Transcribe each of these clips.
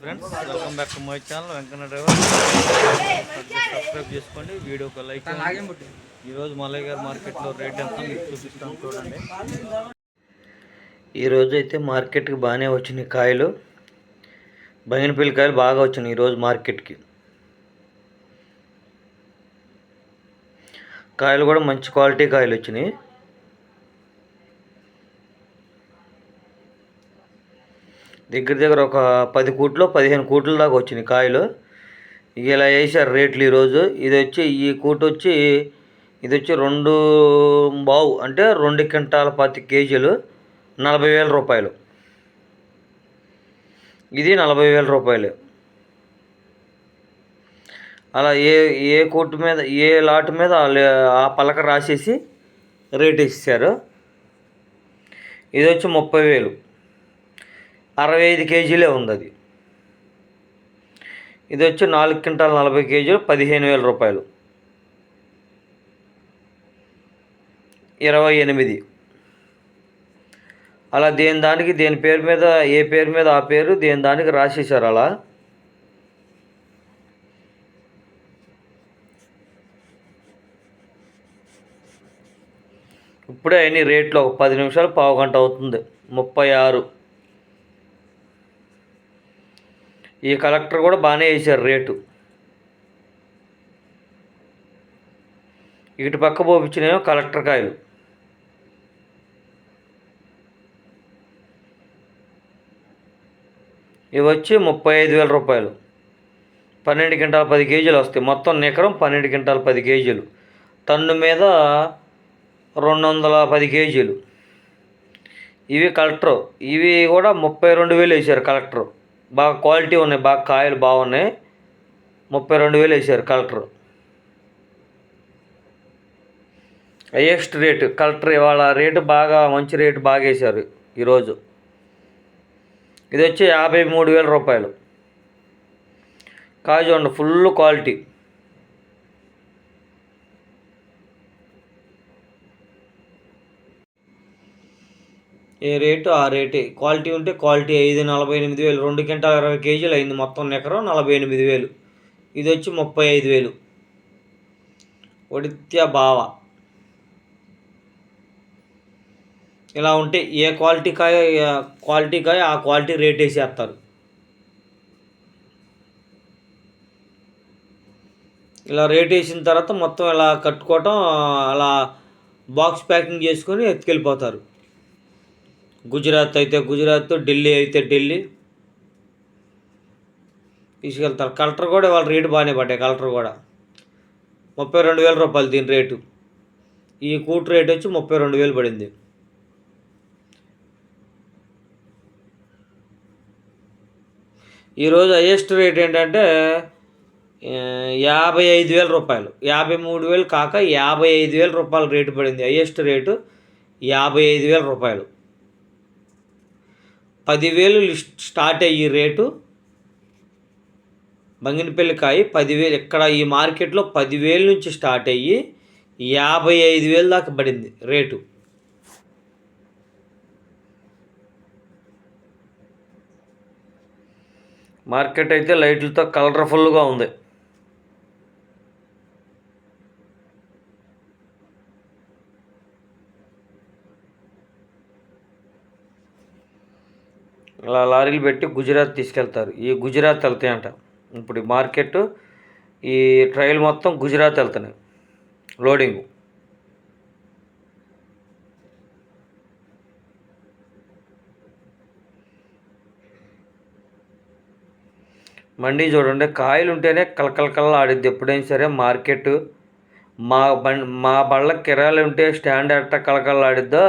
Friends welcome back to my channel Venkanna driver subscribe చేసుకోండి వీడియోకి like ఈరోజు మల్లయ్య గారి మార్కెట్లో రేట్ ఎంత మీకు చూపిస్తాను చూడండి. ఈరోజు అయితే మార్కెట్కి బాగానే వచ్చినాయి కాయలు. బంగినపల్లి కాయలు బాగా వచ్చినాయి ఈరోజు మార్కెట్కి. కాయలు కూడా మంచి క్వాలిటీ కాయలు వచ్చినాయి. దగ్గర దగ్గర ఒక పది కూట్లు పదిహేను కూట్ల దాకా వచ్చినాయి కాయలు. ఇలా వేసారు రేట్లు ఈరోజు. ఇది వచ్చి ఈ కూట వచ్చి ఇది వచ్చి రెండు బావు అంటే రెండు క్వింటాల పది కేజీలు నలభై వేల రూపాయలు. ఇది నలభై వేల రూపాయలు. అలా ఏ ఏ కొట్టు మీద ఏ లాట్ మీద ఆ ఆ పలక రాసేసి రేట్ ఇచ్చారు ఇది వచ్చి ముప్పై వేలు. అరవై ఐదు కేజీలే ఉంది అది ఇది వచ్చి నాలుగు క్వింటాల్ నలభై కేజీలు పదిహేను వేల రూపాయలు. ఇరవై ఎనిమిది. అలా దేని దానికి దేని పేరు మీద ఏ పేరు మీద ఆ పేరు దేని దానికి రాసేశారు అలా? ఇప్పుడే అయిన రేట్లు ఒక పది నిమిషాలు పావు గంట అవుతుంది. ముప్పై ఆరు. ఈ కలెక్టర్ కూడా బాగానే వేసారు రేటు. ఇటు పక్క పోపించినేమో కలెక్టర్ కాయలు. ఇవి వచ్చి ముప్పై ఐదు వేల రూపాయలు. పన్నెండు క్వింటాల పది కేజీలు వస్తాయి. మొత్తం నికరం పన్నెండు క్వింటాల పది కేజీలు. టన్ను మీద రెండు వందల పది కేజీలు. ఇవి కలెక్టర్ ఇవి కూడా ముప్పై రెండు వేలు వేసారు కలెక్టర్. బాగా క్వాలిటీ ఉన్నాయి బాగా కాయలు బాగున్నాయి. ముప్పై రెండు వేలు వేసారు కలెక్టర్. హయ్యెస్ట్ రేటు కలెక్టర్ ఇవాళ రేటు బాగా మంచి రేటు బాగా వేశారు ఈరోజు. ఇది వచ్చి యాభై మూడు వేల రూపాయలు. కాజు ఫుల్ క్వాలిటీ. ఏ రేటు? ఆ రేటే. క్వాలిటీ ఉంటే క్వాలిటీ ఐదు నలభై ఎనిమిది వేలు. రెండు గంటల ఇరవై కేజీలు అయింది మొత్తం ఎకరం నలభై ఎనిమిది వేలు. ఇది వచ్చి ముప్పై ఐదు వేలు. ఒడిత్య బావ. ఇలా ఉంటే ఏ క్వాలిటీ కాయ క్వాలిటీ కాయ ఆ క్వాలిటీ రేట్ వేసేస్తారు. ఇలా రేట్ వేసిన తర్వాత మొత్తం ఇలా కట్టుకోవటం అలా బాక్స్ ప్యాకింగ్ చేసుకొని ఎత్తుకెళ్ళిపోతారు. గుజరాత్ అయితే గుజరాత్ ఢిల్లీ అయితే ఢిల్లీ. తీసుకెళ్తారు. కలెక్టర్ కూడా వాళ్ళ రేటు బాగానే పడ్డాయి కలెక్టర్ కూడా. ముప్పై రెండు వేల రూపాయలు దీని రేటు. ఈ కూటు రేట్ వచ్చి ముప్పై రెండు వేలు పడింది. ఈరోజు హైయెస్ట్ రేట్ ఏంటంటే యాభై ఐదు వేల రూపాయలు. యాభై మూడు వేలు కాక యాభై ఐదు వేల రూపాయలు రేటు పడింది. హైయెస్ట్ రేటు యాభై ఐదు వేల రూపాయలు. పదివేలు లిస్ట్ స్టార్ట్ అయ్యి రేటు. బంగినపల్లి కాయ పదివేలు ఇక్కడ ఈ మార్కెట్లో పదివేల నుంచి స్టార్ట్ అయ్యి యాభై ఐదు వేలు దాకా పడింది రేటు. మార్కెట్ అయితే లైట్లతో కలర్ఫుల్గా ఉంది. అలా లారీలు పెట్టి గుజరాత్ తీసుకెళ్తారు. ఈ గుజరాత్ వెళ్తాయంట ఇప్పుడు ఈ మార్కెట్ ఈ ట్రైల్ మొత్తం గుజరాత్ వెళ్తున్నాయి. లోడింగ్ మండి చూడండి కాయలు ఉంటేనే కలకలకల ఆడిద్ది. ఎప్పుడైనా సరే మార్కెట్ మా బండి మా బళ్ళ కిరాలు ఉంటే స్టాండ్ ఎట్ట కలకల ఆడిద్దో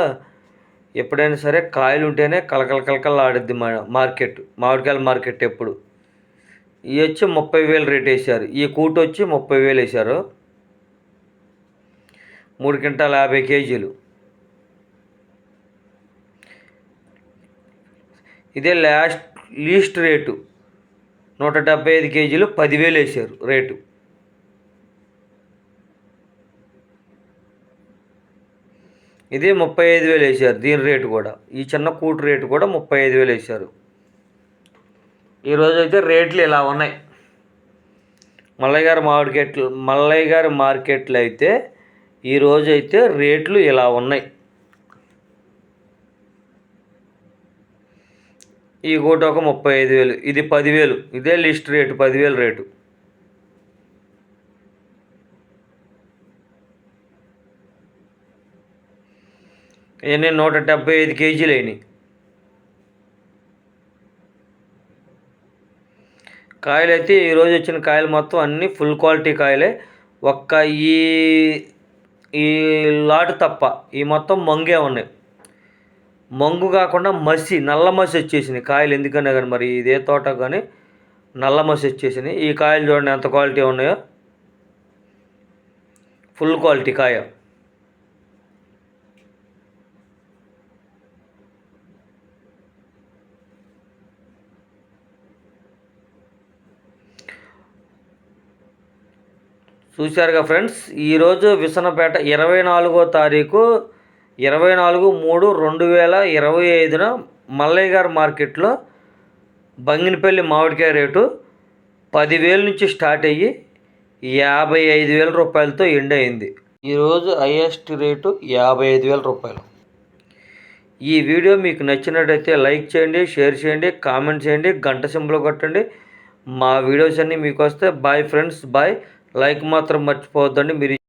ఎప్పుడైనా సరే కాయలు ఉంటేనే కలకల కలకల ఆడిద్ది మా మార్కెట్ మామిడికాయల మార్కెట్ ఎప్పుడు. ఇవి వచ్చి ముప్పై వేలు రేట్ వేశారు. ఈ కూట వచ్చి ముప్పై వేలు వేశారు. మూడు క్వింటాల యాభై కేజీలు. ఇదే లాస్ట్ లీస్ట్ రేటు. నూట డెబ్బై ఐదు కేజీలు పదివేలు వేశారు రేటు. ఇది ముప్పై ఐదు వేలు వేశారు. దీని రేటు కూడా. ఈ చిన్న కూటు రేటు కూడా ముప్పై ఐదు వేలు వేశారు. ఈరోజు అయితే రేట్లు ఇలా ఉన్నాయి. మల్లయ్య గారి మార్కెట్లు మల్లయ్య గారి మార్కెట్లు అయితే ఈరోజు అయితే రేట్లు ఇలా ఉన్నాయి. ఈ కోట ఒక ముప్పై ఐదు వేలు ఇది పదివేలు. ఇదే లిస్ట్ రేటు పదివేలు రేటు. ఇవన్నీ నూట డెబ్బై ఐదు కేజీలు అయినాయి. కాయలు అయితే ఈరోజు వచ్చిన కాయలు మొత్తం అన్నీ ఫుల్ క్వాలిటీ కాయలే. ఒక్క ఈ ఈ లాటు తప్ప ఈ మొత్తం మంగే ఉన్నాయి. మంగు కాకుండా మసి నల్ల మసి వచ్చేసింది కాయలు. ఎందుకన్నా కానీ మరి ఇదే తోట కానీ నల్ల మసి వచ్చేసింది ఈ కాయలు చూడండి ఎంత క్వాలిటీ ఉన్నాయో. ఫుల్ క్వాలిటీ కాయ. చూశారుగా ఫ్రెండ్స్ ఈరోజు విసనపేట ఇరవై నాలుగో తారీఖు ఇరవై నాలుగు మూడు రెండు వేల ఇరవై ఐదున మల్లయ్య గారి మార్కెట్లో బంగినపల్లి మామిడికాయ రేటు పదివేల నుంచి స్టార్ట్ అయ్యి యాభై ఐదు వేల రూపాయలతో ఎండ్ అయింది. ఈరోజు హైయెస్ట్ రేటు యాభై ఐదు వేల రూపాయలు. ఈ వీడియో మీకు నచ్చినట్టయితే లైక్ చేయండి షేర్ చేయండి కామెంట్ చేయండి గంట సింబల్ కొట్టండి. మా వీడియోస్ అన్నీ మీకు వస్తే బాయ్ ఫ్రెండ్స్ బాయ్. లైక్ మాత్రం మర్చిపోవద్దండి. మీరు